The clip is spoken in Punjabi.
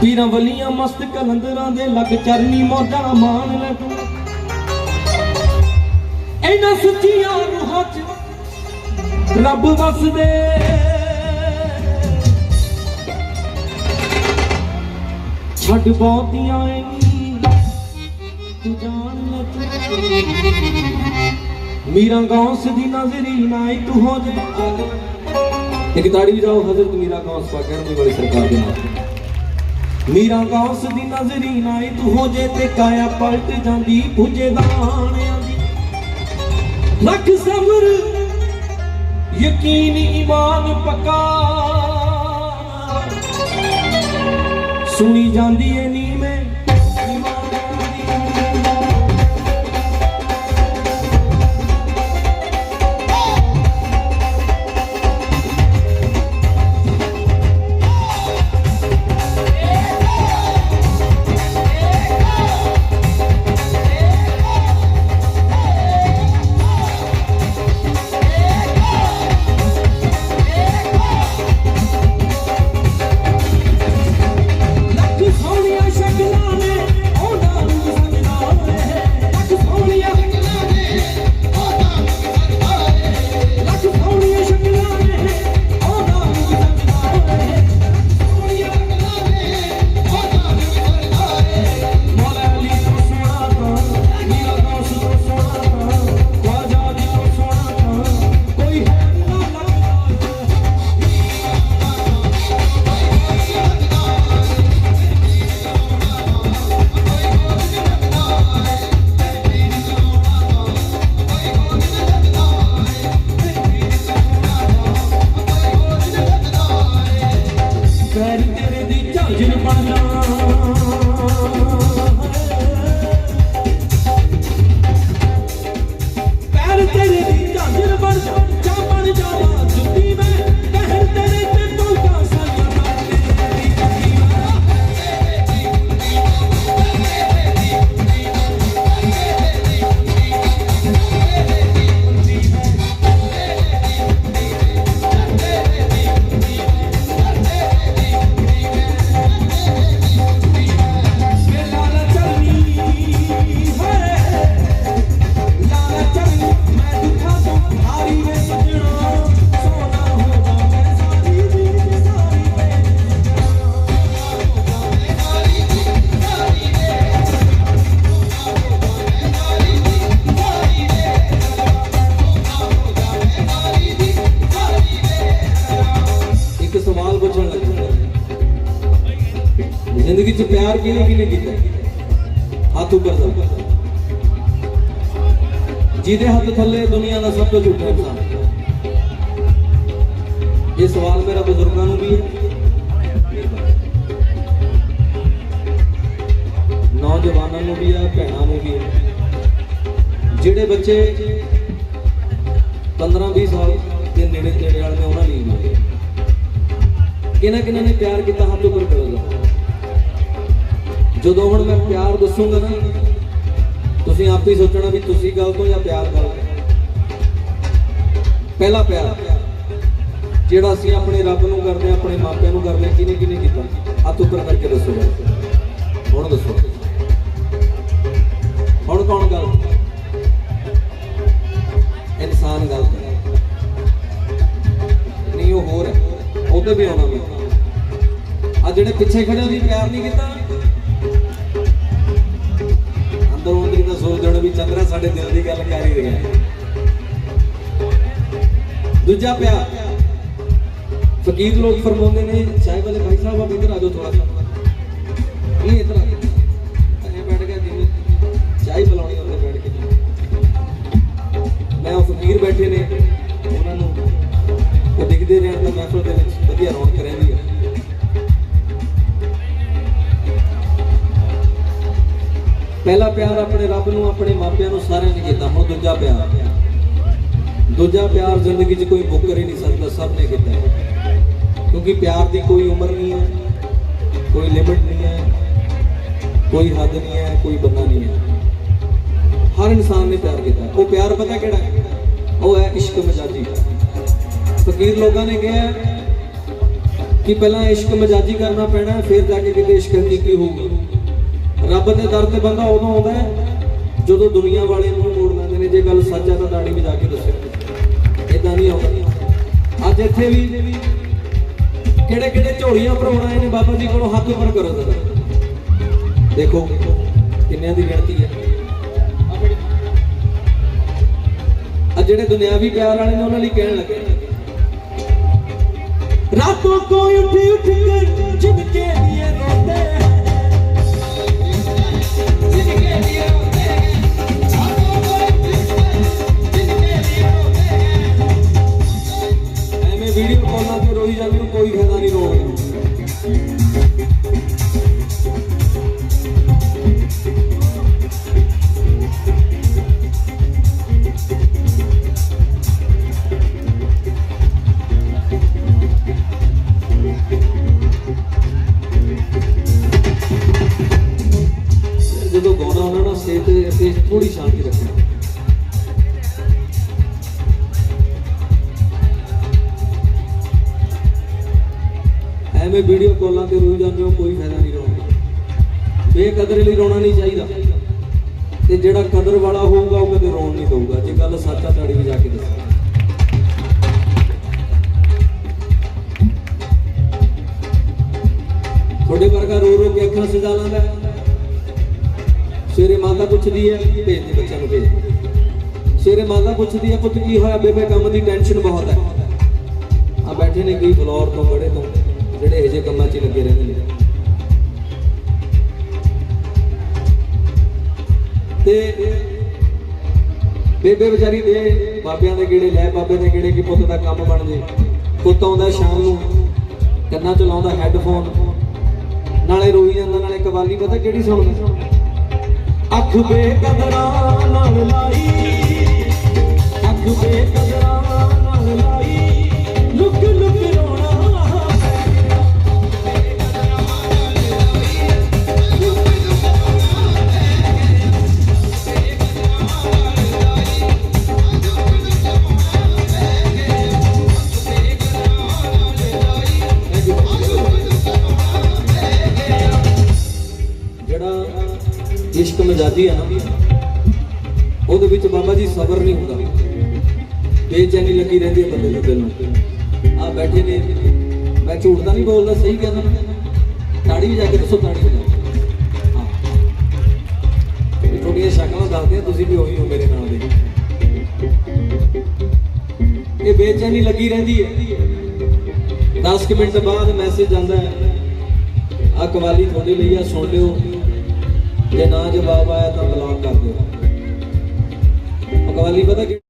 ਪੀਰਾਂ ਵਲੀਆਂ ਮਸਤ ਕਲੰਦਰਾਂ ਦੇ ਲੱਗ ਚਰਨੀ ਮੌਜਾਂ ਮਾਣ ਲੈ ਤੂੰ। ਇਹਨਾਂ ਸੱਚੀਆਂ ਰੂਹਾਂ 'ਚ ਰੱਬ ਵਸਦੇ। ਛੱਡ ਬਹੁਤੀਆਂ ਏ ਤੂੰ ਜਾਣ ਲੈ ਤੂੰ। ਮੀਰਾ ਗੌਸ ਦੀ ਨਜ਼ਰੀ ਨਾ ਤੂੰ ਹੋ ਜਾ ਇੱਕ ਤਾੜੀ ਵੀ ਜਾਓ, ਹਜ਼ਰਤ ਮੀਰਾ ਗੌਸ ਪਾ ਕਹਿਣ ਵਾਲੀ ਸਰਕਾਰ ਦੇ ਨਾਲ। ਮੀਰਾ ਗੌਸ ਦੀ ਨਜ਼ਰੀ ਨਾ ਏ ਤੂੰ ਹੋ ਜੇ ਤੇ ਕਾਇਆ ਪਲਟ ਜਾਂਦੀ, ਪੁੱਜੇ ਦਾਣਿਆਂ ਦੀ। ਲੱਖ ਸਬਰ, ਯਕੀਨ ਈਮਾਨ ਪੱਕਾ। ਸੁਣੀ ਜਾਂਦੀ ਏ ਜ਼ਿੰਦਗੀ 'ਚ ਪਿਆਰ ਕਿਹਨੇ ਕਿਹਨੇ ਕੀਤਾ? ਹੱਥ ਉੱਪਰ ਜਿਹਦੇ ਹੱਥ ਥੱਲੇ ਦੁਨੀਆ ਦਾ ਸਭ ਤੋਂ ਝੂਠਾ ਇਨਸਾਨ ਇਹ ਸਵਾਲ ਮੇਰਾ ਬਜ਼ੁਰਗਾਂ ਨੂੰ ਵੀ ਹੈ। ਨੌਜਵਾਨਾਂ ਨੂੰ ਵੀ ਹੈ, ਭੈਣਾਂ ਨੂੰ ਵੀ ਹੈ। ਜਿਹੜੇ ਬੱਚੇ 15 20 ਸਾਲ ਦੇ ਨੇੜੇ ਤੇੜੇ ਵਾਲੇ ਨੇ, ਉਹਨਾਂ ਲਈ ਵੀ ਕਿਹਨਾਂ ਕਿਹਨਾਂ ਨੇ ਪਿਆਰ ਕੀਤਾ, ਹੱਥ ਉੱਪਰ ਕਰੋ ਜਦੋਂ ਹੁਣ ਮੈਂ ਪਿਆਰ ਦੱਸੂਗਾ ਨਾ, ਤੁਸੀਂ ਆਪ ਹੀ ਸੋਚਣਾ ਵੀ ਤੁਸੀਂ ਗਲਤ ਹੋ ਜਾਂ ਪਿਆਰ ਗਲਤ ਹੈ। ਪਹਿਲਾ ਪਿਆਰ, ਜਿਹੜਾ ਅਸੀਂ ਆਪਣੇ ਰੱਬ ਨੂੰ ਕਰਦੇ ਹਾਂ, ਆਪਣੇ ਮਾਪਿਆਂ ਨੂੰ ਕਰਦੇ ਹਾਂ, ਕਿਹਨੇ ਕਿਹਨੇ ਕੀਤਾ? ਹੱਥ ਉੱਪਰ ਕਰਕੇ ਦੱਸੋ। ਹੁਣ ਦੱਸੋ। ਹੁਣ ਕੌਣ ਗਲਤ ਇਨਸਾਨ ਗਲਤ ਹੈ। ਨਹੀਂ, ਉਹ ਹੋਰ ਹੈ। ਉਹਦੇ ਵੀ ਆਉਣਾ ਮੈਂ। ਆ ਜਿਹੜੇ ਪਿੱਛੇ ਖੜੇ ਉਹ ਪਿਆਰ ਨਹੀਂ ਕੀਤਾ? ਸੋਚਦੇ ਹੋ ਵੀ ਚੰਦਰਾ ਸਾਡੇ ਦਿਲ ਦੀ ਗੱਲ ਕਰ ਹੀ ਰਿਹਾ ਦੂਜਾ ਪਿਆ। ਫਕੀਰ ਲੋਕ ਫਰਮਾਉਂਦੇ ਨੇ ਚਾਹ ਵਾਲੇ ਭਾਈ ਸਾਹਿਬ ਆਪ ਇੱਧਰ ਆ ਜਾਓ ਥੋੜਾ ਨਹੀਂ ਇੱਧਰ ਆ ਪਹਿਲਾ ਪਿਆਰ ਆਪਣੇ ਰੱਬ ਨੂੰ, ਆਪਣੇ ਮਾਪਿਆਂ ਨੂੰ ਸਾਰਿਆਂ ਨੇ ਕੀਤਾ, ਹੁਣ ਦੂਜਾ ਪਿਆਰ। ਦੂਜਾ ਪਿਆਰ ਜ਼ਿੰਦਗੀ 'ਚ ਕੋਈ ਮੁੱਕਰ ਹੀ ਨਹੀਂ ਸਕਦਾ, ਸਭ ਨੇ ਕੀਤਾ ਕਿਉਂਕਿ ਪਿਆਰ ਦੀ ਕੋਈ ਉਮਰ ਨਹੀਂ ਹੈ, ਕੋਈ ਲਿਮਿਟ ਨਹੀਂ ਹੈ, ਕੋਈ ਹੱਦ ਨਹੀਂ ਹੈ, ਕੋਈ ਬੰਦਾ ਨਹੀਂ ਹੈ। ਹਰ ਇਨਸਾਨ ਨੇ ਪਿਆਰ ਕੀਤਾ ਉਹ ਪਿਆਰ ਪਤਾ ਕਿਹੜਾ ਉਹ ਹੈ ਇਸ਼ਕ ਮਜਾਜੀ। ਫਕੀਰ ਲੋਕਾਂ ਨੇ ਕਿਹਾ ਕਿ ਪਹਿਲਾਂ ਇਸ਼ਕ ਮਜਾਜੀ ਕਰਨਾ ਪੈਣਾ, ਫਿਰ ਜਾ ਕੇ ਕਿਤੇ ਇਸ਼ਕ ਹਕੀਕੀ ਹੋਊਗਾ? ਰੱਬ ਦੇ ਦਰ ਤੇ ਬੰਦਾ ਉਦੋਂ ਆਉਂਦਾ ਜਦੋਂ ਦੁਨੀਆ ਵਾਲੇ ਨੂੰ ਮੋੜ ਲੈਂਦੇ ਨੇ। ਜੇ ਗੱਲ ਸੱਚ ਹੈ ਤਾਂ ਦਾੜੀ ਵਜਾ ਕੇ ਦੱਸਿਓ। ਇਦਾਂ ਨਹੀਂ ਆਉਂਦਾ। ਅੱਜ ਇੱਥੇ ਵੀ ਕਿਹੜੇ ਕਿਹੜੇ ਝੋਲੀਆਂ ਭਰਾਉਣ ਆਏ ਨੇ ਬਾਬਾ ਜੀ ਕੋਲੋਂ ਹੱਥ ਉੱਪਰ ਕਰੋ ਜਰਾ। ਦੇਖੋ ਕਿੰਨਿਆਂ ਦੀ ਗਿਣਤੀ ਹੈ। ਆ ਜਿਹੜੇ ਦੁਨਿਆਵੀ ਪਿਆਰ ਵਾਲੇ ਨੇ ਉਹਨਾਂ ਲਈ ਕਹਿਣ ਲੱਗੇ। ਰਾਤੋਂ ਕੋਈ ਉੱਠ ਉੱਠ ਕੇ ਜਿੰਦ ਕੇ ਦੀਏ ਰੋਤੇ Dije que ਐਵੇਂ ਵੀਡੀਓ ਕਾਲਾਂ ਤੇ ਰੋਈ ਜਾਂਦੇ ਹੋ, ਕੋਈ ਫਾਇਦਾ ਨਹੀਂ ਰੋਣ ਦਾ। ਬੇਕਦਰ ਲਈ ਰੋਣਾ ਨਹੀਂ ਚਾਹੀਦਾ। ਤੇ ਜਿਹੜਾ ਕਦਰ ਵਾਲਾ ਹੋਊਗਾ, ਉਹ ਕਦੇ ਰੋਣ ਨਹੀਂ ਦਊਗਾ। ਜੇ ਗੱਲ ਸੱਚਾ ਤਾੜੀ ਵਜਾ ਕੇ ਦੱਸੋ। ਤੁਹਾਡੇ ਵਰਗਾ ਰੋ ਰੋ ਕੇ ਅੱਖਾਂ ਸਜਾ ਲੈਂਦਾ ਸਵੇਰੇ ਮਾਤਾ ਪੁੱਛਦੀ ਹੈ, ਭੇਜ ਦੇ ਬੱਚਿਆਂ ਨੂੰ, ਭੇਜ ਸਵੇਰੇ ਮਾਤਾ ਪੁੱਛਦੀ ਹੈ, ਪੁੱਤ ਕੀ ਹੋਇਆ? ਬੇਬੇ, ਕੰਮ ਦੀ ਟੈਨਸ਼ਨ ਬਹੁਤ ਹੈ। ਆ ਬੈਠੇ ਨੇ ਕਈ ਫਲੋਰ ਤੋਂ ਬੜੇ ਤੋਂ। ਜਿਹੜੇ ਇਹੋ ਜਿਹੇ ਕੰਮਾਂ 'ਚ ਲੱਗੇ ਰਹਿੰਦੇ ਨੇ। ਤੇ ਬੇਬੇ ਵਿਚਾਰੀ ਦੇ ਬਾਬਿਆਂ ਦੇ ਗੇੜੇ, ਲੈ ਬਾਬੇ ਦੇ ਗੇੜੇ ਕੀ ਪੁੱਤ ਦਾ ਕੰਮ ਬਣ ਜੇ। ਪੁੱਤ ਆਉਂਦਾ ਸ਼ਾਮ ਨੂੰ, ਕੰਨਾਂ 'ਚ ਲਾਉਂਦਾ ਹੈੱਡਫੋਨ ਨਾਲੇ ਰੋਈ ਜਾਂਦਾ, ਨਾਲੇ ਕਵਾਲੀ ਪਤਾ ਕਿਹੜੀ ਸੁਣਦਾ? ਅੱਖ ਬੇਕਦਰਾਂ ਨਾਲ ਲਾਈ। ਇਸ਼ਕ ਮਜਾਜੀ ਆ ਨਾ। ਉਹਦੇ ਵਿੱਚ ਬਾਬਾ ਜੀ ਸਬਰ ਨਹੀਂ ਹੁੰਦਾ। ਬੇਚੈਨੀ ਲੱਗੀ ਰਹਿੰਦੀ ਹੈ ਬੰਦੇ ਦੇ ਦਿਲ ਨੂੰ। ਆ ਬੈਠੇ ਨੇ। ਮੈਂ ਝੂਠ ਤਾਂ ਨਹੀਂ ਬੋਲਦਾ, ਸਹੀ ਕਹਿੰਦਾ ਮੈਂ ਤਾੜੀ ਵੀ ਜਾ ਕੇ ਦੱਸੋ, ਤਾੜੀ ਵਜਾ ਹਾਂ। ਇਹ ਸ਼ਕਲਾਂ ਦੱਸਦੇ ਆ, ਤੁਸੀਂ ਵੀ ਉਹੀ ਹੋ ਮੇਰੇ ਨਾਲ ਦੇ। ਇਹ ਬੇਚੈਨੀ ਲੱਗੀ ਰਹਿੰਦੀ ਹੈ 10 ਮਿੰਟ ਬਾਅਦ ਮੈਸੇਜ ਆਉਂਦਾ ਹੈ। ਆ ਕਵਾਲੀ ਤੁਹਾਡੇ ਲਈ ਆ, ਸੁਣ ਲਿਓ। ਜੇ ਨਾ ਜਵਾਬ ਆਇਆ ਤਾਂ ਬਲੌਕ ਕਰ ਦਿਓ। ਉਹ ਪਤਾ ਕਿ